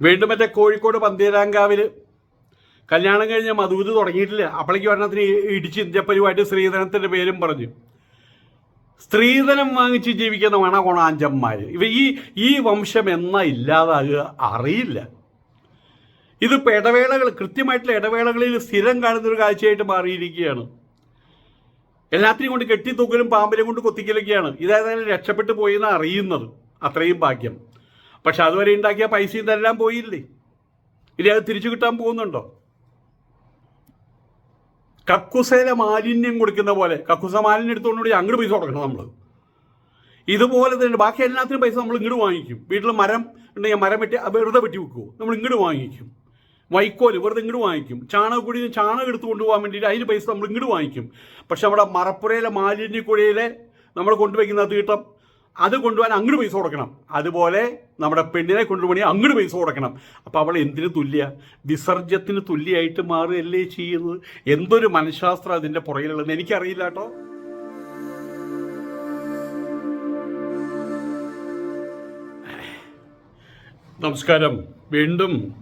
വീണ്ടും മറ്റേ കോഴിക്കോട് പന്തീരാങ്കാവിൽ കല്യാണം കഴിഞ്ഞ മധുവിത് തുടങ്ങിയിട്ടില്ല. അപ്പോഴേക്ക് ഒരെണ്ണത്തിന് ഇടിച്ച് ഇന്ത്യപ്പരുമായിട്ട് സ്ത്രീധനത്തിന്റെ പേരും പറഞ്ഞു. സ്ത്രീധനം വാങ്ങിച്ച് ജീവിക്കുന്ന മണകൊണാഞ്ചന്മാർ ഇവ ഈ ഈ വംശം എന്ന ഇല്ലാതാകുക അറിയില്ല. ഇതിപ്പോൾ ഇടവേളകൾ കൃത്യമായിട്ടുള്ള ഇടവേളകളിൽ സ്ഥിരം കാണുന്നൊരു കാഴ്ചയായിട്ട് മാറിയിരിക്കുകയാണ്. എല്ലാത്തിനെയും കൊണ്ട് കെട്ടിത്തൂക്കലും പാമ്പിനെ കൊണ്ട് കൊത്തിക്കലൊക്കെയാണ്. ഇതായതായാലും രക്ഷപ്പെട്ടു പോയി എന്ന് അറിയുന്നത്. അത്രയും ഭാഗ്യം. പക്ഷെ അതുവരെ ഉണ്ടാക്കിയ പൈസയും ഇതെല്ലാം പോയില്ലേ? ഇനി അത് തിരിച്ചു കിട്ടാൻ പോകുന്നുണ്ടോ? കക്കുസയിലെ മാലിന്യം കൊടുക്കുന്ന പോലെ കക്കുസ മാലിന്യം എടുത്തുകൊണ്ട് അങ്ങോട്ട് പൈസ കൊടുക്കണം നമ്മൾ ഇതുപോലെ തന്നെ ബാക്കി എല്ലാത്തിനും പൈസ നമ്മൾ ഇങ്ങോട്ട് വാങ്ങിക്കും. വീട്ടിൽ മരം ഉണ്ടെങ്കിൽ മരം വെട്ടി വെറുതെ വെട്ടി വെക്കുമോ നമ്മൾ ഇങ്ങോട്ട് വാങ്ങിക്കും. വൈക്കോൽ വെറുതെ ഇങ്ങോട്ട് വാങ്ങിക്കും. ചാണകപ്പൊടി ചാണകം എടുത്തു കൊണ്ടുപോകാൻ വേണ്ടിയിട്ട് അതിന് പൈസ നമ്മൾ ഇങ്ങോട്ട് വാങ്ങിക്കും. പക്ഷെ നമ്മുടെ മറപ്പുരയിലെ മാലിന്യക്കുഴയിലെ നമ്മൾ കൊണ്ടുവയ്ക്കുന്ന തീട്ടം അത് കൊണ്ടുപോകാൻ അങ്ങോട്ട് പൈസ കൊടുക്കണം. അതുപോലെ നമ്മുടെ പെണ്ണിനെ കൊണ്ടുപോകണേ അങ്ങോട്ട് പൈസ കൊടുക്കണം. അപ്പോൾ അവൾ എന്തിന് തുല്യ? വിസർജ്യത്തിന് തുല്യമായിട്ട് മാറുകയല്ലേ ചെയ്യുന്നത്? എന്തൊരു മനഃശാസ്ത്രം അതിന്റെ പുറകിലുള്ളതെന്ന് എനിക്കറിയില്ല കേട്ടോ. നമസ്കാരം. വീണ്ടും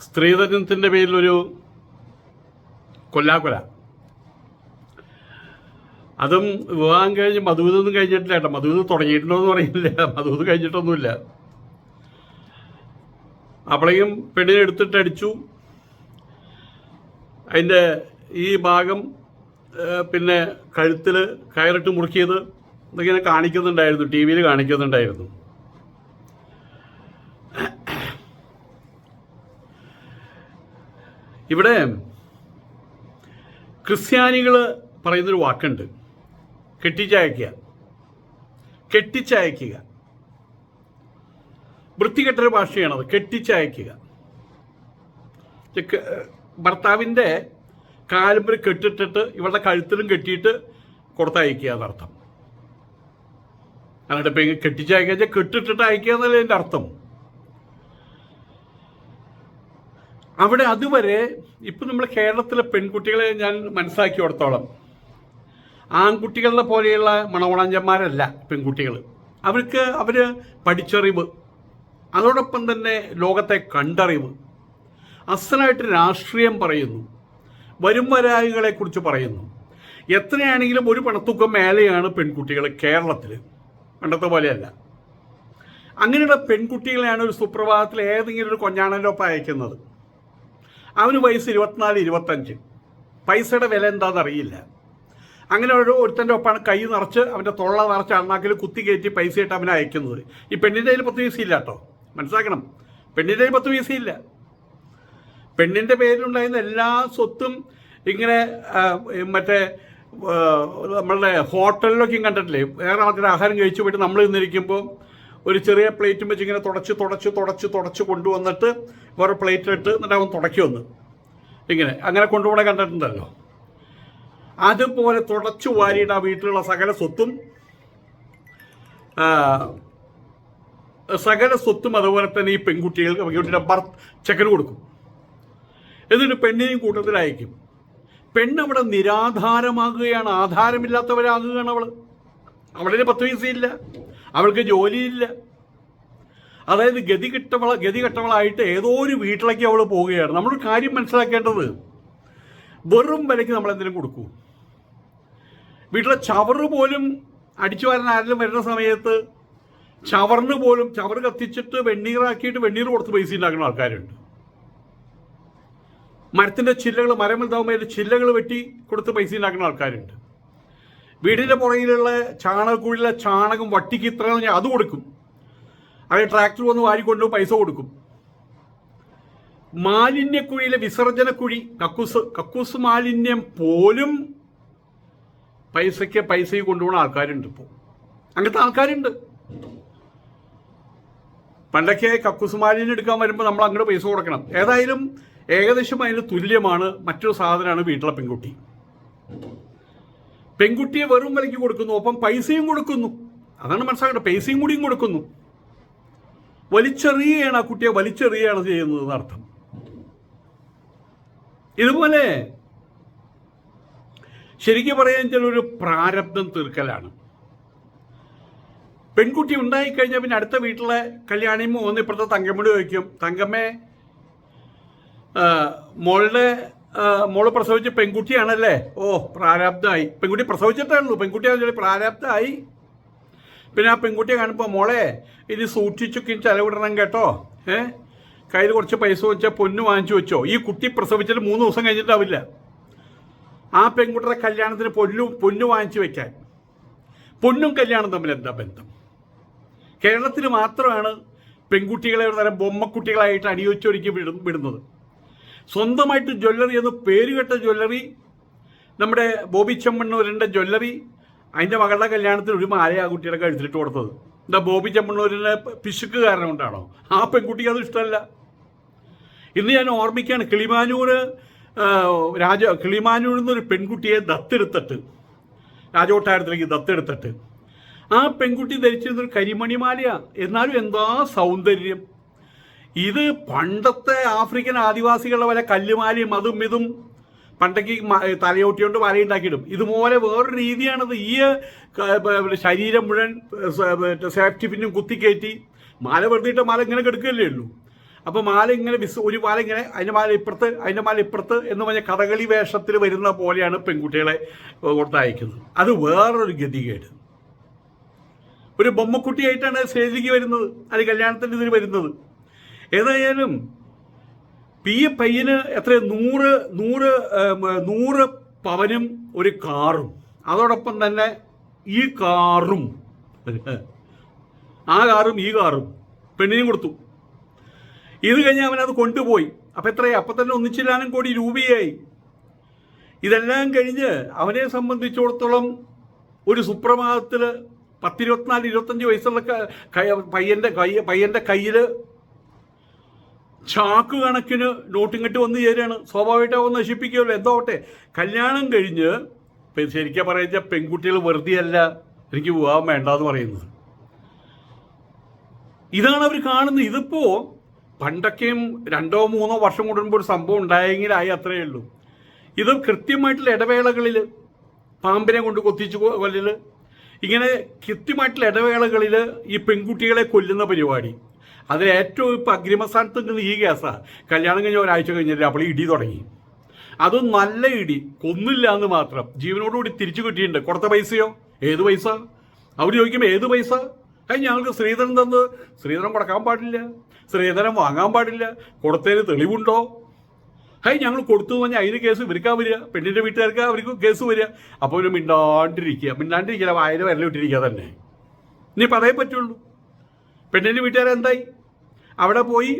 സ്ത്രീധനത്തിന്റെ പേരിലൊരു കൊല്ലാക്കൊല. അതും വിവാഹം കഴിഞ്ഞ് മധുവിതൊന്നും കഴിഞ്ഞിട്ടില്ല കേട്ടോ. മധുവിത് തുടങ്ങിയിട്ടുണ്ടോ എന്ന് പറയില്ല മധുവിത് കഴിഞ്ഞിട്ടൊന്നുമില്ല. അപ്പോഴേക്കും പെണ്ണിനെ എടുത്തിട്ട് അടിച്ചു. അതിന്റെ ഈ ഭാഗം പിന്നെ കഴുത്തിൽ കയറിട്ട് മുറുക്കിയത് ഇതിങ്ങനെ കാണിക്കുന്നുണ്ടായിരുന്നു. ടി വിയിൽ കാണിക്കുന്നുണ്ടായിരുന്നു. ഇവിടെ ക്രിസ്ത്യാനികൾ പറയുന്നൊരു വാക്കുണ്ട്. കെട്ടിച്ചയക്കുക. കെട്ടിച്ചയക്കുക. വൃത്തികെട്ടൊരു ഭാഷയാണത്. കെട്ടിച്ചയക്കുക. ഭർത്താവിന്റെ കാലുമ്പിൽ കെട്ടിട്ടിട്ട് ഇവളുടെ കഴുത്തിലും കെട്ടിയിട്ട് കൊടുത്തയക്കുക എന്നർത്ഥം. എന്നിട്ട് ഇപ്പം കെട്ടിച്ചയക്കുക കെട്ടിട്ടിട്ട് അയക്കുക എന്നല്ലേ എന്റെ അർത്ഥം. അവിടെ അതുവരെ ഇപ്പം നമ്മൾ കേരളത്തിലെ പെൺകുട്ടികളെ ഞാൻ മനസ്സിലാക്കി കൊടുത്തോളം ആൺകുട്ടികളുടെ പോലെയുള്ള മണവളഞ്ചന്മാരല്ല പെൺകുട്ടികൾ അവർക്ക് അവർ പഠിച്ചറിവ് അതോടൊപ്പം തന്നെ ലോകത്തെ കണ്ടറിവ്. അസലായിട്ട് രാഷ്ട്രീയം പറയുന്നു. വരും വരായികളെക്കുറിച്ച് പറയുന്നു. എത്രയാണെങ്കിലും ഒരു പണത്തൂക്കം മേലെയാണ് പെൺകുട്ടികൾ കേരളത്തിൽ പണ്ടത്തെ പോലെയല്ല. അങ്ങനെയുള്ള പെൺകുട്ടികളെയാണ് ഒരു സുപ്രഭാതത്തിൽ ഏതെങ്കിലും ഒരു കൊഞ്ഞാണല്ലോ അയക്കുന്നത്. അവന് വയസ്സ് ഇരുപത്തിനാല് ഇരുപത്തഞ്ച്. പൈസയുടെ വില എന്താണെന്ന് അറിയില്ല. അങ്ങനെ ഒരു ഒരുത്തന്റെ ഒപ്പാണ് കൈ നിറച്ച് അവന്റെ തൊള്ള നിറച്ച് അണ്ണാക്കിൽ കുത്തി കയറ്റി പൈസ ഇട്ട് അവനെ അയക്കുന്നത്. ഈ പെണ്ണിന്റെ കയ്യിൽ പത്ത് പൈസ ഇല്ല കേട്ടോ. മനസ്സിലാക്കണം. പെണ്ണിന്റെ കയ്യിൽ പത്ത് പൈസ ഇല്ല. പെണ്ണിന്റെ പേരിലുണ്ടായിരുന്ന എല്ലാ സ്വത്തും ഇങ്ങനെ മറ്റേ നമ്മളുടെ ഹോട്ടലിലൊക്കെയും കണ്ടിട്ടില്ലേ? വേറെ ആൾക്കാർ ആഹാരം കഴിച്ചു പോയിട്ട് നമ്മൾ ഇന്നിരിക്കുമ്പോൾ ഒരു ചെറിയ പ്ലേറ്റും വെച്ച് ഇങ്ങനെ തുടച്ച് തുടച്ച് തുടച്ച് തുടച്ച് കൊണ്ടുവന്നിട്ട് വേറെ പ്ലേറ്റിലിട്ട് എന്നിട്ട് അവൻ തുടക്കി വന്ന്. ഇങ്ങനെ. അങ്ങനെ കൊണ്ടുപോകണ കണ്ടിട്ടുണ്ടല്ലോ. അതുപോലെ തുടച്ചു വാരിയിട്ട് ആ വീട്ടിലുള്ള സകല സ്വത്തും സകല സ്വത്തും അതുപോലെ തന്നെ ഈ പെൺകുട്ടികൾക്ക് പെൺകുട്ടിയുടെ ഭർത്ത് ചെക്കന് കൊടുക്കും. എന്നിട്ട് പെണ്ണിനെയും കൂട്ടത്തിൽ പെണ്ണ് അവിടെ നിരാധാരമാകുകയാണ് ആധാരമില്ലാത്തവരാകുകയാണ് അവൾ അവളിന് പത്ത് പൈസയില്ല അവൾക്ക് ജോലിയില്ല. അതായത് ഗതി കിട്ടവള ഗതി കെട്ടവളായിട്ട് ഏതോ ഒരു വീട്ടിലേക്ക് അവൾ പോവുകയാണ്. നമ്മളൊരു കാര്യം മനസ്സിലാക്കേണ്ടത് വെറും വിലയ്ക്ക് നമ്മൾ എന്തെങ്കിലും കൊടുക്കൂ. വീട്ടിലെ ചവറ് പോലും അടിച്ചു വരാൻ ആരെങ്കിലും വരുന്ന സമയത്ത് ചവറിന് പോലും ചവറ് കത്തിച്ചിട്ട് വെണ്ണീറാക്കിയിട്ട് വെണ്ണീർ കൊടുത്ത് പൈസ ഉണ്ടാക്കുന്ന ആൾക്കാരുണ്ട്. മരത്തിന്റെ ചില്ലകൾ മരം വലുതാകുമ്പോൾ ചില്ലകൾ വെട്ടി കൊടുത്ത് പൈസ ഉണ്ടാക്കുന്ന ആൾക്കാരുണ്ട്. വീടിന്റെ പുറകിലുള്ള ചാണകക്കുഴിയിലെ ചാണകം വട്ടിക്ക് ഇത്ര അത് കൊടുക്കും. അല്ലെങ്കിൽ ട്രാക്ടർ വന്ന് വാരിക്കൊണ്ട് പൈസ കൊടുക്കും. മാലിന്യക്കുഴിയിലെ വിസർജനക്കുഴി കക്കൂസ് കക്കൂസ് മാലിന്യം പോലും പൈസയ്ക്ക് പൈസയും കൊണ്ടുപോകുന്ന ആൾക്കാരുണ്ട് ഇപ്പോൾ അങ്ങനത്തെ ആൾക്കാരുണ്ട്. പണ്ടൊക്കെ കക്കൂസ് മാലിന്യം എടുക്കാൻ വരുമ്പോൾ നമ്മൾ അങ്ങോട്ട് പൈസ കൊടുക്കണം. ഏതായാലും ഏകദേശം അതിന് തുല്യമാണ് മറ്റൊരു സാധനമാണ് വീട്ടിലെ പെൺകുട്ടി. പെൺകുട്ടിയെ വെറും വിലയ്ക്ക് കൊടുക്കുന്നു ഒപ്പം പൈസയും കൊടുക്കുന്നു. അതാണ് മനസ്സിലാക്കേണ്ടത്. പൈസയും കൂടിയും കൊടുക്കുന്നു. വലിച്ചെറിയുകയാണ് ആ കുട്ടിയെ വലിച്ചെറിയുകയാണ് ചെയ്യുന്നത് എന്നർത്ഥം ഇതുപോലെ ശരിക്കും പറയാൻ ചില ഒരു പ്രാരബ്ധം തീർക്കലാണ്. പെൺകുട്ടി ഉണ്ടായിക്കഴിഞ്ഞാൽ പിന്നെ അടുത്ത വീട്ടിലെ കല്യാണിമ്മ ഒന്ന് ഇപ്പുറത്തെ തങ്കമ്മടി ചോദിക്കും തങ്കമ്മേ മോളുടെ മോൾ പ്രസവിച്ച പെൺകുട്ടിയാണല്ലേ? ഓ പ്രാരാബ്ധമായി. പെൺകുട്ടി പ്രസവിച്ചിട്ടേ ഉള്ളൂ. പെൺകുട്ടിയാണെന്ന് പ്രാരാബ്ധമായി. പിന്നെ ആ പെൺകുട്ടിയെ കാണുമ്പോൾ മോളെ ഇനി സൂക്ഷിച്ചൊക്കെ ചെലവിടണം കേട്ടോ. ഏ? കയ്യിൽ കുറച്ച് പൈസ വെച്ചാൽ പൊന്ന് വാങ്ങിച്ചു വെച്ചോ. ഈ കുട്ടി പ്രസവിച്ചിട്ട് മൂന്ന് ദിവസം കഴിഞ്ഞിട്ടാവില്ല. ആ പെൺകുട്ടിയുടെ കല്യാണത്തിന് പൊന്നു പൊന്നു വാങ്ങിച്ചു വെക്കാൻ. പൊന്നും കല്യാണം തമ്മിൽ എന്താ ബന്ധം? കേരളത്തിൽ മാത്രമാണ് പെൺകുട്ടികളെ ഒരു തരം ബൊമ്മക്കുട്ടികളായിട്ട് അടിയൊച്ചൊരുക്കി വിടും വിടുന്നത്. സ്വന്തമായിട്ട് ജ്വല്ലറി എന്ന് പേരുകെട്ട ജ്വല്ലറി നമ്മുടെ ബോബി ചെമ്മണ്ണൂരിന്റെ ജ്വല്ലറി അതിന്റെ മകളുടെ കല്യാണത്തിന് ഒരു മാല ആ കുട്ടിയുടെ കഴുത്തിലിട്ട് കൊടുത്തത്. എന്താ ബോബി ചെമ്മണ്ണൂരിന്റെ പിശുക്ക് കാരണം കൊണ്ടാണോ? ആ പെൺകുട്ടിക്ക് അത് ഇഷ്ടമല്ല. ഇന്ന് ഞാൻ ഓർമ്മിക്കുകയാണ് കിളിമാനൂർ രാജ കിളിമാനൂരിൽ നിന്നൊരു പെൺകുട്ടിയെ ദത്തെടുത്തിട്ട് രാജകൊട്ടാരത്തിലേക്ക് ദത്തെടുത്തിട്ട് ആ പെൺകുട്ടി ധരിച്ചിരുന്നൊരു കരിമണിമാലയാ എന്നാലും എന്താ സൗന്ദര്യം? ഇത് പണ്ടത്തെ ആഫ്രിക്കൻ ആദിവാസികളുടെ വല്ല കല്ലുമാലയും അതും ഇതും പണ്ടേക്ക് തലയോട്ടിയോണ്ട് വലയുണ്ടാക്കിയിടും. ഇതുപോലെ വേറൊരു രീതിയാണത്. ഈ ശരീരം മുഴുവൻ സേഫ്റ്റി പിന്നും കുത്തിക്കയറ്റി മാല വെറുതെ മാല ഇങ്ങനെ കെടുക്കുകയല്ലേ ഉള്ളൂ. അപ്പോൾ മാല ഇങ്ങനെ വിസ് ഒരു മാല ഇങ്ങനെ അതിന്റെ മാല ഇപ്പുറത്ത് അതിന്റെ മാല ഇപ്പുറത്ത് എന്ന് പറഞ്ഞ കഥകളി വേഷത്തിൽ വരുന്ന പോലെയാണ് പെൺകുട്ടികളെ കൊടുത്തയക്കുന്നത് അത് വേറൊരു ഗതികേട്. ഒരു ബൊമ്മക്കുട്ടിയായിട്ടാണ് സ്റ്റേജിലേക്ക് വരുന്നത് അത് കല്യാണത്തിന്റെ ഇതിന് വരുന്നത്. ഏതായാലും പി എ പയ്യന് എത്ര നൂറ് നൂറ് നൂറ് പവനും ഒരു കാറും. അതോടൊപ്പം തന്നെ ഈ കാറും ആ കാറും ഈ കാറും പെണ്ണിനും കൊടുത്തു. ഇത് കഴിഞ്ഞ് അവനത് കൊണ്ടുപോയി. അപ്പം എത്രയാ അപ്പം തന്നെ ഒന്നിച്ചില്ലാനും കോടി രൂപയായി. ഇതെല്ലാം കഴിഞ്ഞ് അവനെ സംബന്ധിച്ചിടത്തോളം ഒരു സുപ്രഭാതത്തിൽ പത്തിരുപത്തിനാല് ഇരുപത്തഞ്ച് വയസ്സുള്ള പയ്യന്റെ കൈ പയ്യന്റെ കയ്യിൽ ചാക്ക് കണക്കിന് നോട്ടും കെട്ട് വന്ന് ചേരുകയാണ്. സ്വാഭാവികമായിട്ട് അവൻ നശിപ്പിക്കുമല്ലോ എന്തോട്ടെ കല്യാണം കഴിഞ്ഞ് ശരിക്കാ പറയുക പെൺകുട്ടികൾ വെറുതെ അല്ല എനിക്ക് വിവാഹം വേണ്ടെന്ന് പറയുന്നത്. ഇതാണ് അവർ കാണുന്നത്. ഇതിപ്പോ പണ്ടൊക്കെയും രണ്ടോ മൂന്നോ വർഷം കൂടുമ്പോൾ ഒരു സംഭവം ഉണ്ടായെങ്കിലായി അത്രയേ ഉള്ളൂ. ഇത് കൃത്യമായിട്ടുള്ള ഇടവേളകളിൽ പാമ്പിനെ കൊണ്ട് കൊത്തിച്ചു കൊല്ലൽ ഇങ്ങനെ കൃത്യമായിട്ടുള്ള ഇടവേളകളിൽ ഈ പെൺകുട്ടികളെ കൊല്ലുന്ന പരിപാടി. അതിൽ ഏറ്റവും ഇപ്പം അഗ്രിമസ്ഥാനത്ത് നിൽക്കുന്ന ഈ കേസാണ് കല്യാണം കഴിഞ്ഞ ഒരാഴ്ച കഴിഞ്ഞിട്ട് അപ്പോൾ ഇടി തുടങ്ങി. അതും നല്ല ഇടി. കൊന്നില്ല എന്ന് മാത്രം. ജീവനോടുകൂടി തിരിച്ചു കിട്ടിയിട്ടുണ്ട്. കൊടുത്ത പൈസയോ? ഏത് പൈസ? അവർ ചോദിക്കുമ്പോൾ ഏത് പൈസ? അത് ഞങ്ങൾക്ക് ശ്രീധരൻ തന്ന്. ശ്രീധരൻ കൊടുക്കാൻ പാടില്ല. ശ്രീധരൻ വാങ്ങാൻ പാടില്ല. കൊടുത്തതിന് തെളിവുണ്ടോ? ഹൈ ഞങ്ങൾ കൊടുത്തു പറഞ്ഞാൽ അതിന് കേസ് ഇവർക്കാ വരിക. പെണ്ണിന്റെ വീട്ടുകാർക്ക് അവർക്ക് കേസ് വരിക. അപ്പോൾ ഒരു മിണ്ടാണ്ടിരിക്കുക. മിണ്ടാണ്ടിരിക്കില്ല വായന വരലിട്ടിരിക്കുക തന്നെ. ഇനിയിപ്പോൾ അതേ പറ്റുള്ളൂ. പെണ്ണിന്റെ വീട്ടുകാരെന്തായി അവിടെ പോയി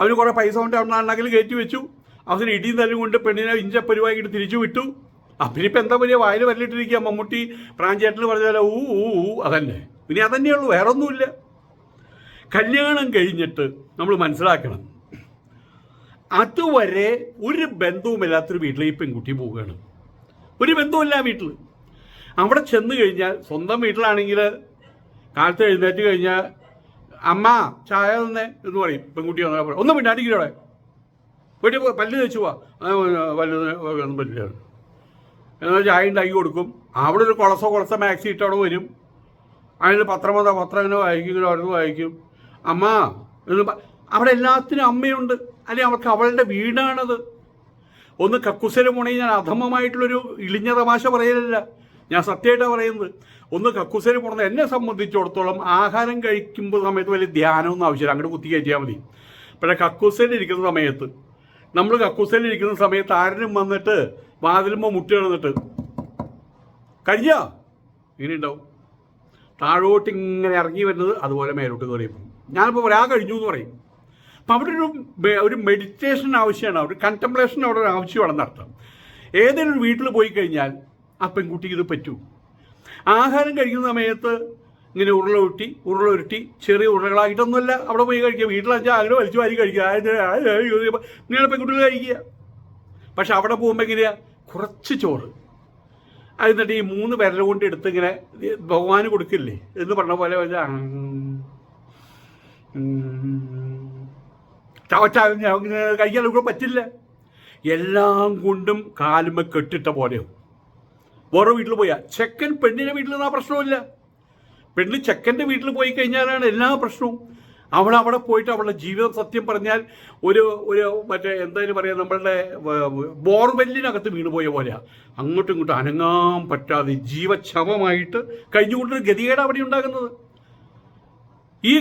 അവന് കുറേ പൈസ കൊണ്ട് അവിടെ അണ്ണാക്കിൽ കയറ്റി വെച്ചു. അവസരം ഇടിയും തല്ലും കൊണ്ട് പെണ്ണിനെ ഇഞ്ച പരിവാക്കിട്ട് തിരിച്ചു വിട്ടു. അപ്പിനിപ്പോൾ എന്താ പറയുക വായിൽ വരലിട്ടിരിക്കുക മമ്മൂട്ടി പ്രാഞ്ചേട്ടന് പറഞ്ഞാലോ ഊ ഊ അതന്നെ. ഇനി അതന്നെയുള്ളൂ വേറൊന്നുമില്ല. കല്യാണം കഴിഞ്ഞിട്ട് നമ്മൾ മനസ്സിലാക്കണം. അതുവരെ ഒരു ബന്ധവുമില്ലാത്തൊരു വീട്ടിൽ ഈ പെൺകുട്ടി പോവുകയാണ്. ഒരു ബന്ധവുമില്ല വീട്ടിൽ അവിടെ ചെന്ന് കഴിഞ്ഞാൽ സ്വന്തം വീട്ടിലാണെങ്കിൽ കാലത്ത് എഴുന്നേറ്റ് കഴിഞ്ഞാൽ അമ്മ ചായ തന്നെ എന്ന് പറയും പെൺകുട്ടി വന്നാൽ പറയും ഒന്നും മിണ്ടാണ്ടിരിക്കണോടെ വീട്ടിൽ പോയി പല്ല് തേച്ചു പോവാ. പല്ല് പറ്റില്ല. എന്നാൽ ചായ ഉണ്ടാക്കി കൊടുക്കും. അവിടെ ഒരു കുളസോ കുളസോ മാക്സി ഇട്ട് അവിടെ വരും. അതിന് പത്രം വന്നാൽ പത്രം ഇങ്ങനെ വായിക്കും ഇങ്ങനെ നിന്ന് വായിക്കും. അമ്മ എന്ന് അവിടെ എല്ലാത്തിനും അമ്മയുണ്ട്. അല്ലെങ്കിൽ അവർക്ക് അവളുടെ വീടാണത്. ഒന്ന് കക്കുസരം മുണി ഞാൻ അധമമായിട്ടുള്ളൊരു ഇളിഞ്ഞ തമാശ പറയലല്ല. ഞാൻ സത്യമായിട്ടാണ് പറയുന്നത്. ഒന്ന് കക്കുസര പോണത് എന്നെ സംബന്ധിച്ചിടത്തോളം ആഹാരം കഴിക്കുമ്പോൾ സമയത്ത് വലിയ ധ്യാനമൊന്നും ആവശ്യമില്ല. അങ്ങോട്ട് കുത്തി കയറ്റിയാൽ മതി. പക്ഷേ കക്കൂസയിൽ ഇരിക്കുന്ന സമയത്ത് നമ്മൾ കക്കൂസയിൽ ഇരിക്കുന്ന സമയത്ത് ആരെങ്കിലും വന്നിട്ട് വാതിലുമ്പോൾ മുട്ടി കിടന്നിട്ട് കഴിഞ്ഞ ഇങ്ങനെ ഉണ്ടാവും താഴോട്ട് ഇങ്ങനെ ഇറങ്ങി വരുന്നത് അതുപോലെ മേലോട്ട് കയറി പോകും ഞാനിപ്പോൾ ഒരാ കഴിഞ്ഞു എന്ന് പറയും. അപ്പം അവിടെ ഒരു ഒരു മെഡിറ്റേഷൻ ആവശ്യമാണ്. ഒരു കണ്ടംപ്ലേഷൻ അവിടെ ഒരു ആവശ്യമാണെന്ന് അർത്ഥം. ഏതെങ്കിലും വീട്ടിൽ പോയി കഴിഞ്ഞാൽ ആ പെൺകുട്ടിക്ക് ഇത് പറ്റൂ. ആഹാരം കഴിക്കുന്ന സമയത്ത് ഇങ്ങനെ ഉരുള ഉരുട്ടി ഉരുള ഉരുട്ടി ചെറിയ ഉരുളകളായിട്ടൊന്നുമല്ല അവിടെ പോയി കഴിക്കുക. വീട്ടിലഞ്ചാൽ അങ്ങനെ വലിച്ചു വാരി കഴിക്കുക. ഇങ്ങനെ പെൺകുട്ടികൾ കഴിക്കുക. പക്ഷെ അവിടെ പോകുമ്പോൾ എങ്ങനെയാ? കുറച്ച് ചോറ്. എന്നിട്ട് ഈ മൂന്ന് വിരൽ കൊണ്ട് എടുത്ത് ഇങ്ങനെ ഭഗവാന് കൊടുക്കില്ലേ? എന്ന് പറഞ്ഞ പോലെ വെച്ചാ, ഉം, ഉം, ചവച്ച കഴിക്കാൻ കൂടെ പറ്റില്ല. എല്ലാം കൊണ്ടും കാലുമ കെട്ടിട്ട പോലെയോ വേറെ വീട്ടിൽ പോയാ. ചെക്കൻ പെണ്ണിന്റെ വീട്ടിൽ നിന്നാ പ്രശ്നമില്ല പെണ്ണ് ചെക്കന്റെ വീട്ടിൽ പോയി കഴിഞ്ഞാലാണ് എല്ലാ പ്രശ്നവും. അവൾ അവിടെ പോയിട്ട് അവളുടെ ജീവിതം സത്യം പറഞ്ഞാൽ ഒരു ഒരു മറ്റേ എന്തായാലും പറയാം നമ്മളുടെ ബോർവെല്ലിനകത്ത് വീണുപോയ പോലെയാ. അങ്ങോട്ടും ഇങ്ങോട്ടും അനങ്ങാൻ പറ്റാതെ ജീവച്ഛവമായിട്ട് കഴിഞ്ഞുകൊണ്ടൊരു ഗതികേട് അവിടെ ഉണ്ടാകുന്നത്. ഈ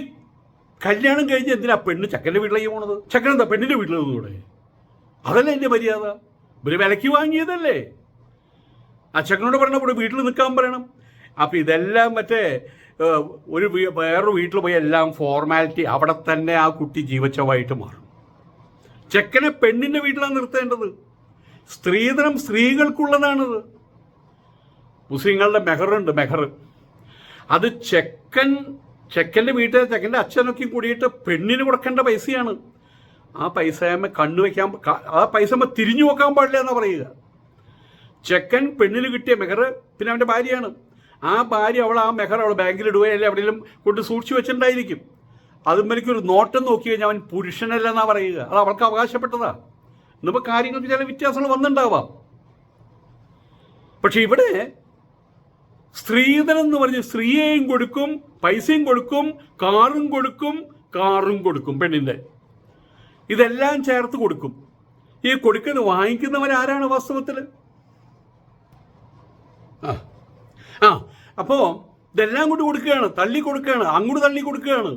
കല്യാണം കഴിഞ്ഞ് എന്തിനാ പെണ്ണ് ചെക്കന്റെ വീട്ടിലേക്ക് പോണത്? ചെക്കൻ എന്താ പെണ്ണിന്റെ വീട്ടിൽ നിന്നുകൂടെ അതല്ലേ എന്റെ മര്യാദ? ഇവർ വിലക്ക് വാങ്ങിയതല്ലേ? ആ ചെക്കനോട് പറഞ്ഞ ഇവിടെ വീട്ടിൽ നിൽക്കാൻ പറയണം. അപ്പം ഇതെല്ലാം മറ്റേ ഒരു വേറൊരു വീട്ടിൽ പോയി എല്ലാം ഫോർമാലിറ്റി അവിടെ തന്നെ ആ കുട്ടി ജീവച്ചവായിട്ട് മാറും. ചെക്കനെ പെണ്ണിന്റെ വീട്ടിലാണ് നിർത്തേണ്ടത്. സ്ത്രീധനം സ്ത്രീകൾക്കുള്ളതാണത്. മുസ്ലിങ്ങളുടെ മെഹറുണ്ട് മെഹർ അത് ചെക്കൻ ചെക്കന്റെ വീട്ടിൽ ചെക്കന്റെ അച്ഛനൊക്കെ കൂടിയിട്ട് പെണ്ണിന് കൊടുക്കേണ്ട പൈസയാണ്. ആ പൈസയമ്മ കണ്ണു വയ്ക്കാൻ ആ പൈസമ്മ തിരിഞ്ഞു നോക്കാൻ പാടില്ല എന്നാ പറയുക. ചെക്കൻ പെണ്ണിന് കിട്ടിയ മെഹർ പിന്നെ അവന്റെ ഭാര്യയാണ്. ആ ഭാര്യ അവൾ ആ മെഹർ അവൾ ബാങ്കിൽ ഇടുകയോ അല്ലെങ്കിൽ എവിടെയെങ്കിലും കൊണ്ട് സൂക്ഷിച്ചു വെച്ചിട്ടുണ്ടായിരിക്കും. അതും എനിക്കൊരു നോട്ടം നോക്കി കഴിഞ്ഞാൽ അവൻ പുരുഷനല്ലെന്നാ പറയുക. അത് അവൾക്ക് അവകാശപ്പെട്ടതാ. ഇന്നിപ്പോൾ കാര്യങ്ങൾക്ക് ചില വ്യത്യാസങ്ങൾ വന്നിട്ടുണ്ടാവാം. പക്ഷെ ഇവിടെ സ്ത്രീധനം എന്ന് പറഞ്ഞ് സ്ത്രീയെയും കൊടുക്കും പൈസയും കൊടുക്കും കാറും കൊടുക്കും കാറും കൊടുക്കും പെണ്ണിന്റെ ഇതെല്ലാം ചേർത്ത് കൊടുക്കും. ഈ കൊടുക്കുന്ന വാങ്ങിക്കുന്നവരാരാണ് വാസ്തവത്തിൽ ആ. അപ്പോൾ ഇതെല്ലാം കൊണ്ട് കൊടുക്കുകയാണ്. തള്ളി കൊടുക്കുകയാണ്. അങ്ങോട്ട് തള്ളി കൊടുക്കുകയാണ്.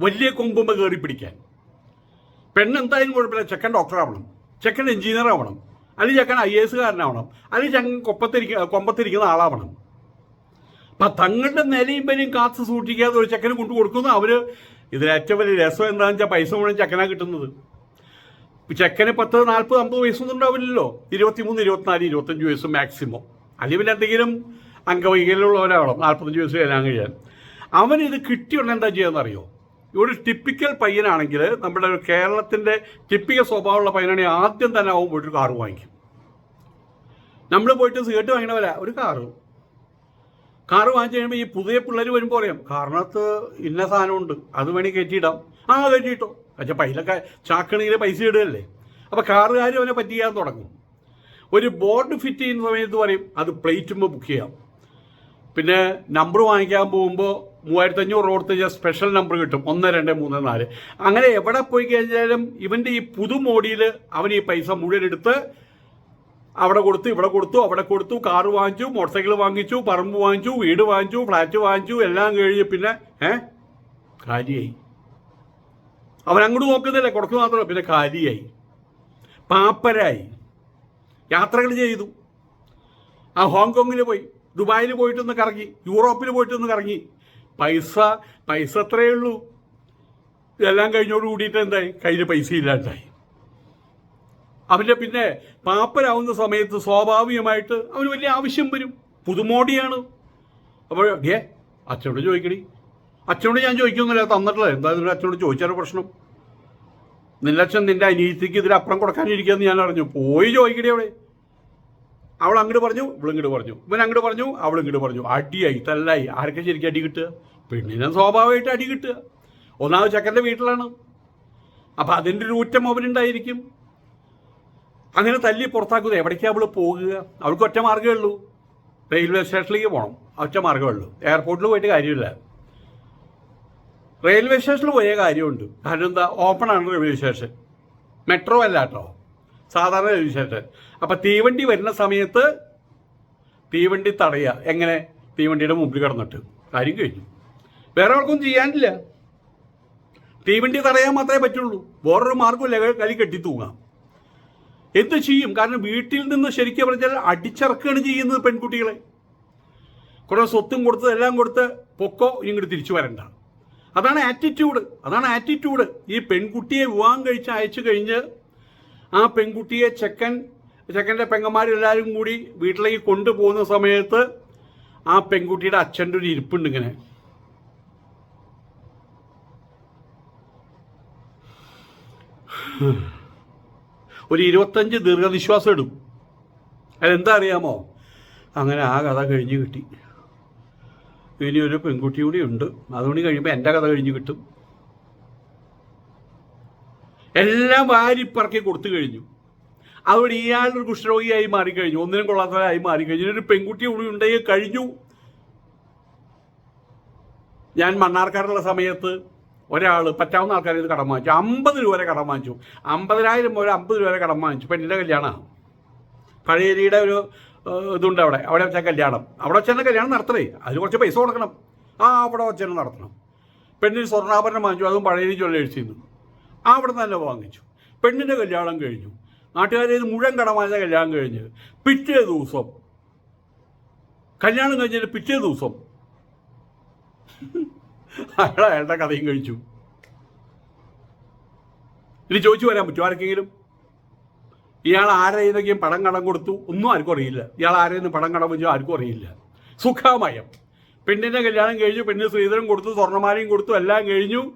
വലിയ കൊമ്പുമ്പ കയറി പിടിക്കാൻ. പെണ്ണ് എന്തായാലും കുഴപ്പമില്ല. ചെക്കൻ ഡോക്ടറാവണം. ചെക്കൻ എഞ്ചിനീയർ ആവണം അല്ലെങ്കിൽ ചെക്കൻ ഐ എസ് കാരനാവണം അല്ലെങ്കിൽ ചെക്കൻ കൊപ്പത്തിരിക്ക കൊമ്പത്തിരിക്കുന്ന ആളാവണം. അപ്പം തങ്ങളുടെ നിലയും പനിയും കാത്തു സൂക്ഷിക്കാതെ ഒരു ചെക്കന് കൊണ്ടു കൊടുക്കുന്നു. അവർ ഇതിൽ ഏറ്റവും വലിയ രസം എന്താണെന്ന് വെച്ചാൽ പൈസ മുഴുവൻ ചക്കനാ കിട്ടുന്നത്. ചെക്കന് പത്ത് നാൽപ്പത് അമ്പത് വയസ്സൊന്നും ഉണ്ടാവില്ലല്ലോ. ഇരുപത്തിമൂന്ന് ഇരുപത്തിനാല് ഇരുപത്തഞ്ച് വയസ്സ് മാക്സിമം. അല്ലെങ്കിൽ പിന്നെ എന്തെങ്കിലും അംഗവൈകല്യമുള്ളവരാവണം. നാൽപ്പത്തഞ്ച് വയസ്സ് വരാൻ കഴിയാൻ. അവൻ ഇത് കിട്ടിയുള്ള എന്താ ചെയ്യാന്ന് അറിയോ? ഒരു ടിപ്പിക്കൽ പയ്യനാണെങ്കിൽ നമ്മുടെ കേരളത്തിന്റെ ടിപ്പിക്കൽ സ്വഭാവമുള്ള പയ്യനാണെങ്കിൽ ആദ്യം തന്നെ അവൻ പോയിട്ട് കാറ് വാങ്ങിക്കും. നമ്മൾ പോയിട്ട് സിഗരറ്റ് വാങ്ങണവരാ ഒരു കാറ്. കാറ് വാങ്ങിച്ചു കഴിയുമ്പോൾ ഈ പുതിയ പിള്ളേർ വരുമ്പോൾ പറയാം കാറിനകത്ത് ഇന്ന സാധനമുണ്ട് അത് വേണമെങ്കിൽ കയറ്റിയിടാം. ആ കയറ്റിയിട്ടോ. പക്ഷേ പൈലൊക്കെ ചാക്കണിയിൽ പൈസ ഇടുകയല്ലേ. അപ്പോൾ കാറുകാർ അവനെ പറ്റിക്കാൻ തുടങ്ങും. ഒരു ബോർഡ് ഫിറ്റ് ചെയ്യുന്ന സമയത്ത് പറയും അത് പ്ലേറ്റുമ്പോൾ ബുക്ക് ചെയ്യാം. പിന്നെ നമ്പർ വാങ്ങിക്കാൻ പോകുമ്പോൾ മൂവായിരത്തി അഞ്ഞൂറ് രൂപ കൊടുത്ത് കഴിഞ്ഞാൽ സ്പെഷ്യൽ നമ്പർ കിട്ടും. ഒന്ന് രണ്ട് മൂന്ന് നാല്. അങ്ങനെ എവിടെ പോയി കഴിഞ്ഞാലും ഇവന്റെ ഈ പുതു പുതുമോടിയിൽ അവൻ ഈ പൈസ മുഴുവൻ എടുത്ത് അവിടെ കൊടുത്തു ഇവിടെ കൊടുത്തു അവിടെ കൊടുത്തു കാർ വാങ്ങിച്ചു മോട്ടോർ സൈക്കിൾ വാങ്ങിച്ചു പറമ്പ് വാങ്ങിച്ചു വീട് വാങ്ങിച്ചു ഫ്ലാറ്റ് വാങ്ങിച്ചു എല്ലാം കഴിഞ്ഞ് പിന്നെ ഏ? കാര്യായി. അങ്ങോട്ട് നോക്കുന്നില്ല കുറച്ച് മാത്രമല്ല പിന്നെ കാര്യായി. പാപ്പരായി. യാത്രകൾ ചെയ്തു. ആ ഹോങ്കോങ്ങിൽ പോയി ദുബായിൽ പോയിട്ടൊന്ന് കറങ്ങി യൂറോപ്പിൽ പോയിട്ടൊന്ന് കറങ്ങി. പൈസ പൈസ അത്രയേ ഉള്ളൂ. ഇതെല്ലാം കഴിഞ്ഞോട് കൂടിയിട്ട് എന്തായി? കയ്യിൽ പൈസ ഇല്ലാണ്ടായി. അവന്റെ പിന്നെ പാപ്പരാവുന്ന സമയത്ത് സ്വാഭാവികമായിട്ട് അവന് വലിയ ആവശ്യം വരും. പുതുമോടിയാണ്. അപ്പോൾ ഏ അച്ഛനോട് ചോദിക്കടി. അച്ഛനോട് ഞാൻ ചോദിക്കുന്നില്ല തന്നിട്ടില്ല. എന്താ നിന്റെ അച്ഛനോട് ചോദിച്ചാൽ പ്രശ്നം? നിന്റെ അച്ഛൻ നിന്റെ അനിയത്തിക്ക് ഇതിലപ്പുറം കൊടുക്കാനിരിക്കുകയെന്ന് ഞാൻ അറിഞ്ഞു. പോയി ചോദിക്കടി അവിടെ. അവൾ അങ്ങോട്ട് പറഞ്ഞു ഇവളിങ്ങോട്ട് പറഞ്ഞു. ഇവൻ അങ്ങോട്ട് പറഞ്ഞു അവൾ ഇങ്ങോട്ട് പറഞ്ഞു. അടിയായി തല്ലായി. ആർക്കെ ശരിക്കും അടി കിട്ടുക? പെണ്ണിനെ സ്വാഭാവികമായിട്ട് അടി കിട്ടുക. ഒന്നാമത് ചക്കന്റെ വീട്ടിലാണ്. അപ്പം അതിന്റെ ഒരു ഊറ്റം അവനുണ്ടായിരിക്കും. അങ്ങനെ തല്ലി പുറത്താക്കുന്നത് എവിടേക്കാണ് അവൾ പോകുക? അവൾക്ക് ഒറ്റ മാർഗമേ ഉള്ളൂ. റെയിൽവേ സ്റ്റേഷനിലേക്ക് പോകണം ഒറ്റ മാർഗമേ ഉള്ളൂ. എയർപോർട്ടിൽ പോയിട്ട് കാര്യമില്ല. റെയിൽവേ സ്റ്റേഷനിൽ പോയ കാര്യമുണ്ട്. കാരണം എന്താ ഓപ്പൺ ആണ് റെയിൽവേ സ്റ്റേഷൻ. മെട്രോ അല്ല കേട്ടോ. സാധാരണ റെയിൽവേ സ്റ്റേഷൻ. അപ്പം തീവണ്ടി വരുന്ന സമയത്ത് തീവണ്ടി തടയുക. എങ്ങനെ? തീവണ്ടിയുടെ മുമ്പിൽ കിടന്നിട്ട്. കാര്യം കഴിഞ്ഞു. വേറെ ആൾക്കൊന്നും ചെയ്യാനില്ല. തീവണ്ടി തടയാൻ മാത്രമേ പറ്റുള്ളൂ. വേറൊരു മാർഗമില്ല കലി കെട്ടി തൂങ്ങാം. എന്ത് ചെയ്യും? കാരണം വീട്ടിൽ നിന്ന് ശരിക്കും പറഞ്ഞാൽ അടിച്ചിറക്കുകയാണ് ചെയ്യുന്നത് പെൺകുട്ടികളെ. കുറേ സ്വത്തും കൊടുത്ത് എല്ലാം കൊടുത്ത് പൊക്കോ ഇങ്ങോട്ട് തിരിച്ചു വരണ്ട. അതാണ് ആറ്റിറ്റ്യൂഡ് അതാണ് ആറ്റിറ്റ്യൂഡ് ഈ പെൺകുട്ടിയെ വിവാഹം കഴിച്ച് അയച്ചു കഴിഞ്ഞ് ആ പെൺകുട്ടിയെ ചെക്കൻ ചെക്കന്റെ പെങ്ങന്മാരെല്ലാവരും കൂടി വീട്ടിലേക്ക് കൊണ്ടുപോകുന്ന സമയത്ത് ആ പെൺകുട്ടിയുടെ അച്ഛന്റെ ഒരു ഇരിപ്പുണ്ട് ഇങ്ങനെ. ഒരു ഇരുപത്തഞ്ച് ദീർഘനിശ്വാസം ഇടും. അതെന്താ അറിയാമോ? അങ്ങനെ ആ കഥ കഴിഞ്ഞ് കിട്ടി. ഇനി ഒരു പെൺകുട്ടി കൂടി ഉണ്ട്. അതുകൊണ്ട് കഴിയുമ്പോൾ എന്റെ കഥ കഴിഞ്ഞ് കിട്ടും. എല്ലാം വാരിപ്പറക്കി കൊടുത്തു കഴിഞ്ഞു. അതുകൊണ്ട് ഇയാളൊരു കുഷ്ഠരോഗിയായി മാറിക്കഴിഞ്ഞു. ഒന്നിനും കൊള്ളാത്തവരായി മാറിക്കഴിഞ്ഞു. ഒരു പെൺകുട്ടി കൂടി ഉണ്ടെങ്കിൽ കഴിഞ്ഞു. ഞാൻ മണ്ണാർക്കാടുള്ള സമയത്ത് ഒരാൾ പറ്റാവുന്ന ആൾക്കാർ ഇത് കടം വാങ്ങിച്ചു. അമ്പത് രൂപ വരെ കടം വാങ്ങിച്ചു. അമ്പതിനായിരം പോലെ അമ്പത് രൂപ വരെ കടം വാങ്ങിച്ചു. പെണ്ണിന്റെ കല്യാണമാണ് പഴയരിയുടെ ഒരു ഇതുണ്ട് അവിടെ. അവിടെ വെച്ചാൽ കല്യാണം. അവിടെ വെച്ചാൽ കല്യാണം നടത്തണേ? അതിന് കുറച്ച് പൈസ കൊടുക്കണം. ആ അവിടെ വെച്ചാൽ നടത്തണം. പെണ്ണിന് സ്വർണാഭരണം വാങ്ങിച്ചു. അതും പഴയരി ജ്വല്ലേഴ്സിൽ നിന്ന് ആ അവിടെ തന്നെ വാങ്ങിച്ചു. പെണ്ണിന്റെ കല്യാണം കഴിഞ്ഞു. നാട്ടുകാരെ ഇത് മുഴുവൻ കടം വാങ്ങിച്ച കല്യാണം കഴിഞ്ഞ് പിറ്റേ ദിവസം കല്യാണം കഴിഞ്ഞിട്ട് പിറ്റേ ദിവസം അയാൾ അയാളുടെ കഥയും കഴിച്ചു. ഇനി ചോദിച്ചു വരാൻ പറ്റുമോ ആർക്കെങ്കിലും? ഇയാൾ ആരെയൊക്കെയും പണം കടം കൊടുത്തു? ഒന്നും ആർക്കും അറിയില്ല. ഇയാൾ ആരെയൊന്നും പണം കടം വെച്ചോ ആർക്കും അറിയില്ല. സുഖാമയം. പെണ്ണിന്റെ കല്യാണം കഴിഞ്ഞു പെണ്ണിന് ശ്രീധരം കൊടുത്തു സ്വർണമാലയും കൊടുത്തു എല്ലാം കഴിഞ്ഞു.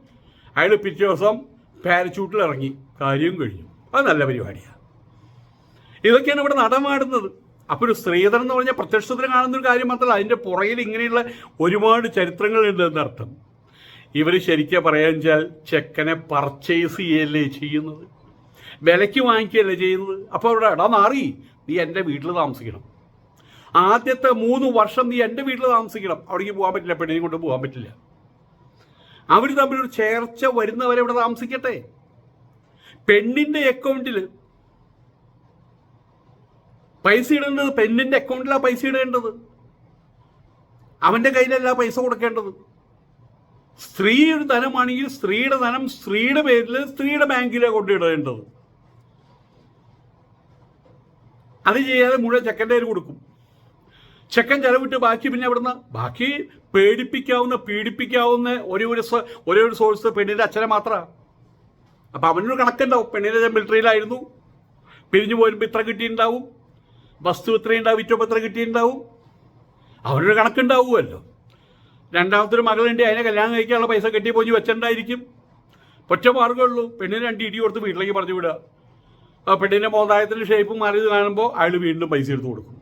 അയാൾ പിറ്റേ ദിവസം പാരച്യൂട്ടിൽ ഇറങ്ങി. കാര്യവും കഴിഞ്ഞു. അത് നല്ല പരിപാടിയാണ് ഇതൊക്കെയാണ് ഇവിടെ നടമാടുന്നത്. അപ്പോൾ ഒരു സ്ത്രീധനം എന്ന് പറഞ്ഞാൽ പ്രത്യക്ഷത്തിൽ കാണുന്ന ഒരു കാര്യം മാത്രമല്ല. അതിന്റെ പുറകിൽ ഇങ്ങനെയുള്ള ഒരുപാട് ചരിത്രങ്ങളുണ്ട് എന്നർത്ഥം. ഇവർ ശരിക്കും പറയാൻ വെച്ചാൽ ചെക്കനെ പർച്ചേസ് ചെയ്യല്ലേ ചെയ്യുന്നത്? വിലയ്ക്ക് വാങ്ങിക്കുകയല്ലേ ചെയ്യുന്നത്? അപ്പോൾ അവിടെ എടാ മാറി നീ എന്റെ വീട്ടിൽ താമസിക്കണം. ആദ്യത്തെ മൂന്ന് വർഷം നീ എന്റെ വീട്ടിൽ താമസിക്കണം. അവിടേക്ക് പോകാൻ പറ്റില്ല പെണ്ണിനെ കൊണ്ട് പോകാൻ പറ്റില്ല. അവർ തമ്മിലൊരു ചേർച്ച വരുന്നവരെ ഇവിടെ താമസിക്കട്ടെ. പെണ്ണിന്റെ അക്കൗണ്ടിൽ പൈസ ഇടേണ്ടത് പെണ്ണിന്റെ അക്കൗണ്ടിലാണ് പൈസ ഇടേണ്ടത്. അവന്റെ കയ്യിലല്ല പൈസ കൊടുക്കേണ്ടത്. സ്ത്രീ ഒരു ധനമാണെങ്കിൽ സ്ത്രീയുടെ ധനം സ്ത്രീയുടെ പേരിൽ സ്ത്രീയുടെ ബാങ്കിലാണ് കൊണ്ടിടേണ്ടത് അത് ചെയ്യാതെ മുഴുവൻ ചെക്കന്റെ കയ്യിൽ കൊടുക്കും. ചെക്കൻ ചെലവിട്ട് ബാക്കി പിന്നെ അവിടുന്ന് ബാക്കി പേടിപ്പിക്കാവുന്ന പീഡിപ്പിക്കാവുന്ന ഒരേ ഒരു ഒരേ ഒരു സോഴ്സ് പെണ്ണിന്റെ അച്ഛനെ മാത്രമാണ് അപ്പം അവനൊരു കണക്കുണ്ടാവും പെണ്ണിന്റെ മിലിറ്ററിയിലായിരുന്നു പിരിഞ്ഞു പോരുമ്പോൾ ഇത്ര കിട്ടിയിട്ടുണ്ടാവും. വസ്തു ഇത്രയുണ്ടാവും ഇത്ര കിട്ടിയിട്ടുണ്ടാവും. അവനൊരു കണക്കുണ്ടാവുമല്ലോ. രണ്ടാമത്തെ ഒരു മകളുണ്ട് അതിനെ കല്യാണം കഴിക്കാനുള്ള പൈസ കെട്ടി പോയി വെച്ചിട്ടുണ്ടായിരിക്കും. ഒറ്റ മാർഗമുള്ളൂ പെണ്ണിന് രണ്ട് ഇടി കൊടുത്ത് വീട്ടിലേക്ക് പറഞ്ഞു വിടുക. ആ പെണ്ണിന്റെ മോതായത്തിന്റെ ഷേപ്പ് മാറിയത് കാണുമ്പോൾ അയാൾ വീണ്ടും പൈസ എടുത്തു കൊടുക്കും.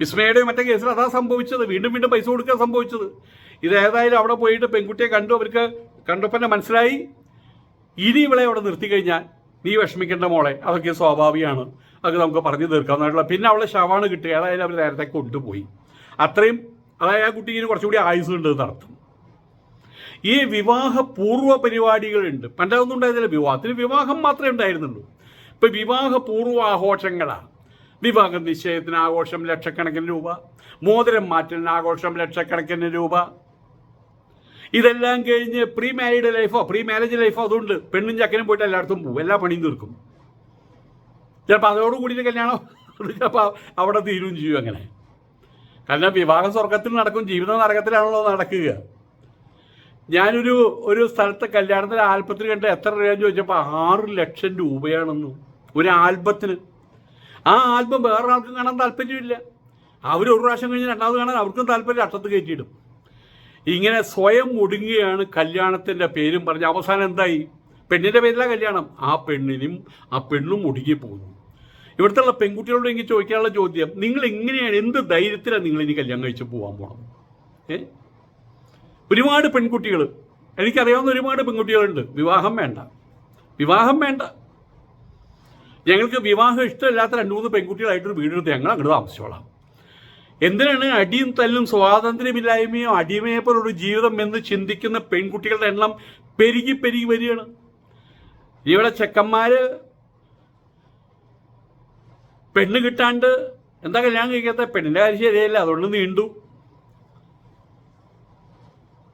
വിസ്മയുടെ മറ്റേ കേസിൽ അതാ സംഭവിച്ചത്. വീണ്ടും വീണ്ടും പൈസ കൊടുക്കാൻ സംഭവിച്ചത്. ഇത് ഏതായാലും അവിടെ പോയിട്ട് പെൺകുട്ടിയെ കണ്ടു. അവർക്ക് കണ്ടപ്പോൾ മനസ്സിലായി. ഇനി ഇവളെ അവിടെ നിർത്തി കഴിഞ്ഞാൽ നീ വിഷമിക്കേണ്ട മോളെ. അതൊക്കെ സ്വാഭാവികമാണ്. അതൊക്കെ നമുക്ക് പറഞ്ഞു തീർക്കാവുന്നതായിട്ടുള്ള. പിന്നെ അവളെ ശവാണ് കിട്ടുക ഏതായാലും അവർ നേരത്തെ കൊണ്ടുപോയി. അത്രയും അതായത് ആ കുട്ടിക്ക് കുറച്ചുകൂടി ആയുസ് ഉണ്ട് എന്നർത്ഥം ഈ വിവാഹ പൂർവ പരിപാടികളുണ്ട്. പണ്ടതൊന്നും ഉണ്ടായിരുന്നില്ല. വിവാഹത്തിന് വിവാഹം മാത്രമേ ഉണ്ടായിരുന്നുള്ളൂ. ഇപ്പൊ വിവാഹ പൂർവ ആഘോഷങ്ങളാണ് വിവാഹ നിശ്ചയത്തിന് ആഘോഷം ലക്ഷക്കണക്കിന് രൂപ. മോതിരം മാറ്റലിന് ആഘോഷം ലക്ഷക്കണക്കിന് രൂപ. ഇതെല്ലാം കഴിഞ്ഞ് പ്രീ മാരീഡ് ലൈഫോ പ്രീ മാരേജ് ലൈഫോ അതുകൊണ്ട് പെണ്ണും ചക്കനും പോയിട്ട് എല്ലായിടത്തും പോകും എല്ലാ പണിയും തീർക്കും. ചിലപ്പോൾ അതോടുകൂടി കല്യാണം ചിലപ്പോൾ അവിടെ തീരും ചെയ്യും അങ്ങനെ. കാരണം വിവാഹം സ്വർഗത്തിൽ നടക്കും ജീവിതം നരകത്തിലാണല്ലോ നടക്കുക. ഞാനൊരു ഒരു സ്ഥലത്തെ കല്യാണത്തിന് ആൽബത്തിന് കണ്ട എത്ര രൂപയെന്ന് ചോദിച്ചപ്പോൾ ആറ് ലക്ഷം രൂപയാണെന്ന്. ഒരു ആൽബത്തിന്. ആ ആൽബം വേറെ ആൾക്കും കാണാൻ താല്പര്യമില്ല. അവർ ഒരു പ്രാവശ്യം കഴിഞ്ഞ് രണ്ടാമത് കാണാൻ അവർക്കും താല്പര്യം അട്ടത്ത് കയറ്റിയിടും. ഇങ്ങനെ സ്വയം ഒടുങ്ങുകയാണ് കല്യാണത്തിന്റെ പേരും പറഞ്ഞ് അവസാനം എന്തായി? പെണ്ണിന്റെ പേരിലാണ് കല്യാണം. ആ പെണ്ണിനും ആ പെണ്ണും ഒടുങ്ങി പോകുന്നു ഇവിടുത്തെ പെൺകുട്ടികളോട് എനിക്ക് ചോദിക്കാനുള്ള ചോദ്യം നിങ്ങൾ എങ്ങനെയാണ് എന്ത് ധൈര്യത്തിലാണ് നിങ്ങൾ ഇനി കല്യാണം കഴിച്ച് പോകാൻ പോകണം ഏ? ഒരുപാട് പെൺകുട്ടികൾ എനിക്കറിയാവുന്ന ഒരുപാട് പെൺകുട്ടികളുണ്ട്. വിവാഹം വേണ്ട. വിവാഹം വേണ്ട. ഞങ്ങൾക്ക് വിവാഹം ഇഷ്ടമില്ലാത്ത രണ്ട് മൂന്ന് പെൺകുട്ടികളായിട്ടൊരു വീടെടുത്ത് ഞങ്ങൾ അങ്ങോട്ട് താമസിച്ചോളാം. എന്തിനാണ് അടിയും തല്ലും സ്വാതന്ത്ര്യമില്ലായ്മയോ അടിമയെ പോലൊരു ജീവിതം എന്ന് ചിന്തിക്കുന്ന പെൺകുട്ടികളുടെ എണ്ണം പെരുകി പെരുകി വരികയാണ്? ഇവിടെ ചെക്കന്മാര് പെണ്ണ് കിട്ടാണ്ട് എന്താ കല്യാണം കഴിക്കാത്ത? പെണ്ണിന്റെ കാര്യം ശരിയല്ല അതുകൊണ്ട് നീണ്ടു.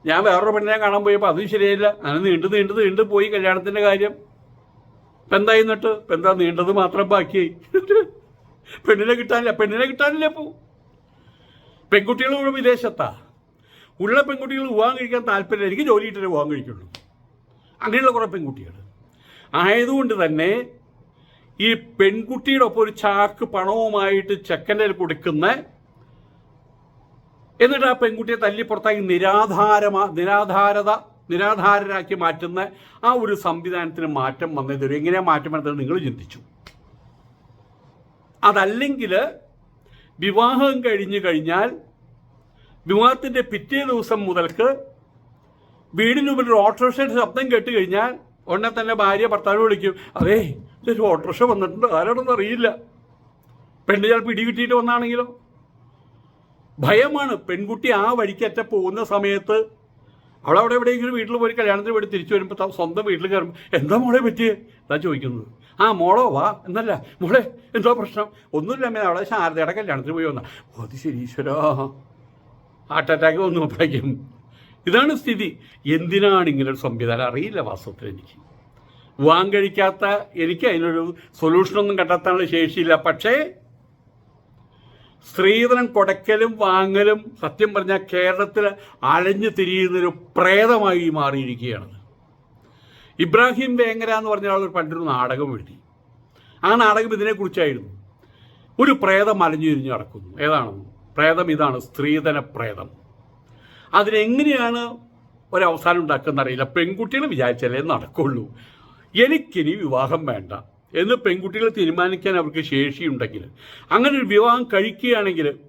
ഞാൻ വേറൊരു പെണ്ണിനെ കാണാൻ പോയപ്പോൾ അതും ശരിയല്ല. അങ്ങനെ നീണ്ടു നീണ്ടു നീണ്ടു പോയി കല്യാണത്തിന്റെ കാര്യം. ഇപ്പം എന്തായി എന്നിട്ട്? ഇപ്പം എന്താ നീണ്ടത് മാത്രം ബാക്കിയായി പെണ്ണിനെ കിട്ടാനില്ല പെണ്ണിനെ കിട്ടാനില്ല ഇപ്പോൾ പെൺകുട്ടികൾ മുഴുവൻ വിദേശത്താ. ഉള്ള പെൺകുട്ടികൾ വിവാഹം കഴിക്കാൻ താല്പര്യം എനിക്ക് ജോലി ഇട്ടിട്ട് വിവാഹം കഴിക്കുള്ളൂ. അങ്ങനെയുള്ള കുറേ പെൺകുട്ടികൾ ആയതുകൊണ്ട് തന്നെ ഈ പെൺകുട്ടിയുടെ ഒപ്പം ഒരു ചാക്ക് പണവുമായിട്ട് ചെക്കന്റെ കൊടുക്കുന്ന എന്നിട്ട് ആ പെൺകുട്ടിയെ തല്ലി പുറത്താക്കി നിരാധാരമാ നിരാധാരത നിരാധാരരാക്കി മാറ്റുന്ന ആ ഒരു സംവിധാനത്തിന് മാറ്റം വന്നത് എങ്ങനെയാണ് മാറ്റം വന്നത് നിങ്ങൾ ചിന്തിച്ചു. അതല്ലെങ്കിൽ വിവാഹം കഴിഞ്ഞു കഴിഞ്ഞാൽ വിവാഹത്തിന്റെ പിറ്റേ ദിവസം മുതൽക്ക് വീടിന് ഒരു ഓട്ടോറിക്ഷയുടെ ശബ്ദം കേട്ട് കഴിഞ്ഞാൽ ഉടനെ തന്നെ ഭാര്യ ഭർത്താവ് വിളിക്കും. അതേ ഇതൊരു ഓട്ടോറിക്ഷ വന്നിട്ടുണ്ട്. ആരാണെന്ന് അറിയില്ല. പെണ്ണ് ചിലപ്പോൾ ഇടി കിട്ടിയിട്ട് വന്നാണെങ്കിലോ? ഭയമാണ്. പെൺകുട്ടി ആ വഴിക്കറ്റ പോകുന്ന സമയത്ത് അവളവിടെ എവിടെയെങ്കിലും വീട്ടിൽ പോയി കല്യാണത്തിന് പോയി തിരിച്ചു വരുമ്പോൾ സ്വന്തം വീട്ടിൽ കയറുമ്പോൾ എന്താ മോളെ പറ്റിയേ? എന്താ ചോദിക്കുന്നത്. ആ മോളോ വാ. എന്നല്ല. മോളെ എന്തോ പ്രശ്നം? ഒന്നുമില്ല അമ്മ. അവളെ ശാരദയുടെ കല്യാണത്തിന് പോയി വന്ന. അത് ശരി ഈശ്വരാ. ഹാർട്ട് അറ്റാക്ക് വന്നു അപ്പോഴേക്കും. ഇതാണ് സ്ഥിതി. എന്തിനാണ് ഇങ്ങനെ ഒരു സംവിധാനം? അറിയില്ല വാസ്തവത്തിൽ എനിക്ക്. വിവാഹം കഴിക്കാത്ത എനിക്ക് അതിനൊരു സൊല്യൂഷനൊന്നും കണ്ടെത്താനുള്ള ശേഷിയില്ല. പക്ഷേ സ്ത്രീധനം കൊടക്കലും വാങ്ങലും സത്യം പറഞ്ഞാൽ കേരളത്തിൽ അലഞ്ഞു തിരിയുന്നൊരു പ്രേതമായി മാറിയിരിക്കുകയാണ്. ഇബ്രാഹിം വേങ്ങര എന്ന് പറഞ്ഞ ഒരു പണ്ടൊരു നാടകം എഴുതി. ആ നാടകം ഇതിനെക്കുറിച്ചായിരുന്നു. ഒരു പ്രേതം അലഞ്ഞു തിരിഞ്ഞ് നടക്കുന്നു. ഏതാണ് പ്രേതം ഇതാണ് സ്ത്രീധന പ്രേതം. അതിനെങ്ങനെയാണ് ഒരവസാനം ഉണ്ടാക്കുന്ന അറിയില്ല. പെൺകുട്ടികൾ വിചാരിച്ചാലേ നടക്കുള്ളൂ. എനിക്കിനി വിവാഹം വേണ്ട എന്ന് പെൺകുട്ടികൾ തീരുമാനിക്കാൻ അവർക്ക് ശേഷിയുണ്ടെങ്കിൽ അങ്ങനെ ഒരു വിവാഹം കഴിക്കുകയാണെങ്കിൽ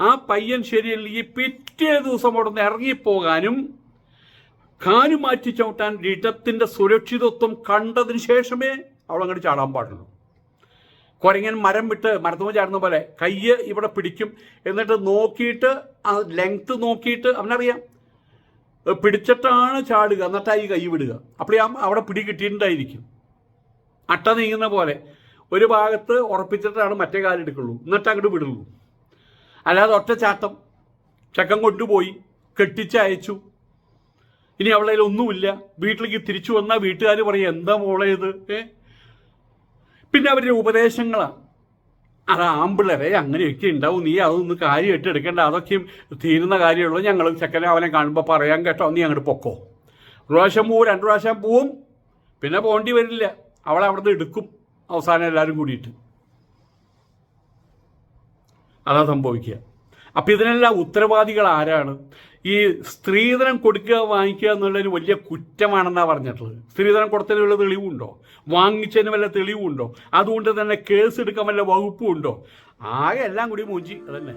ആ പയ്യൻ ശരിയല്ലെങ്കിൽ പിറ്റേ ദിവസം അവിടെ നിന്ന് ഇറങ്ങിപ്പോകാനും കാലു മാറ്റി ചവിട്ടാൻ ഇടത്തിന്റെ സുരക്ഷിതത്വം കണ്ടതിന് ശേഷമേ അവളങ്ങോട്ട് ചാടാൻ പാടുള്ളൂ. കുരങ്ങൻ മരം വിട്ട് മരത്തുമ്പോൾ ചാടുന്ന പോലെ കയ്യ് ഇവിടെ പിടിക്കും. എന്നിട്ട് നോക്കിയിട്ട് ആ ലെങ്ത് നോക്കിയിട്ട് അവനറിയാം. പിടിച്ചിട്ടാണ് ചാടുക. എന്നിട്ടാണ് ഈ കൈ വിടുക. അപ്പോൾ അവിടെ പിടി കിട്ടിയിട്ടുണ്ടായിരിക്കും. അട്ട നീങ്ങുന്ന പോലെ. ഒരു ഭാഗത്ത് ഉറപ്പിച്ചിട്ടാണ് മറ്റേ കാലെടുക്കുള്ളൂ എന്നിട്ട് അങ്ങോട്ട് വിടുള്ളൂ. അല്ലാതെ ഒറ്റ ചാട്ടം. ചക്കം കൊണ്ടുപോയി കെട്ടിച്ചയച്ചു. ഇനി അവളതിൽ ഒന്നുമില്ല വീട്ടിലേക്ക് തിരിച്ചു വന്നാൽ വീട്ടുകാർ പറയും എന്താ മോളേത് ഇത്? ഏ? പിന്നെ അവരുടെ ഉപദേശങ്ങളാണ് അത് ആമ്പിളരെ അങ്ങനെയൊക്കെ ഉണ്ടാവും. നീ അതൊന്ന് കാര്യമായിട്ട് എടുക്കേണ്ട. അതൊക്കെയും തീരുന്ന കാര്യമുള്ളൂ. ഞങ്ങൾ ചെക്കനെ അവനെ കാണുമ്പോൾ പറയാൻ കേട്ടോ. നീ അങ്ങോട്ട് പൊക്കോ. ഒരു പ്രാവശ്യം പോവും രണ്ട് പ്രാവശ്യം പോവും. പിന്നെ പോകേണ്ടി വരില്ല. അവളെ അവിടുന്ന് എടുക്കും. അവസാനം എല്ലാവരും കൂടിയിട്ട്. അതാ സംഭവിക്കുക. അപ്പം ഇതിനെല്ലാം ഉത്തരവാദികൾ ആരാണ്? ഈ സ്ത്രീധനം കൊടുക്കുക വാങ്ങിക്കുക എന്നുള്ളൊരു വലിയ കുറ്റമാണെന്നാണ് പറഞ്ഞിട്ടുള്ളത്. സ്ത്രീധനം കൊടുത്തതിന് വല്ല തെളിവുണ്ടോ? വാങ്ങിച്ചതിന് വല്ല തെളിവുണ്ടോ? അതുകൊണ്ട് തന്നെ കേസ് എടുക്കാൻ വല്ല വകുപ്പും ഉണ്ടോ? ആകെ എല്ലാം കൂടി മൂഞ്ചി അതന്നെ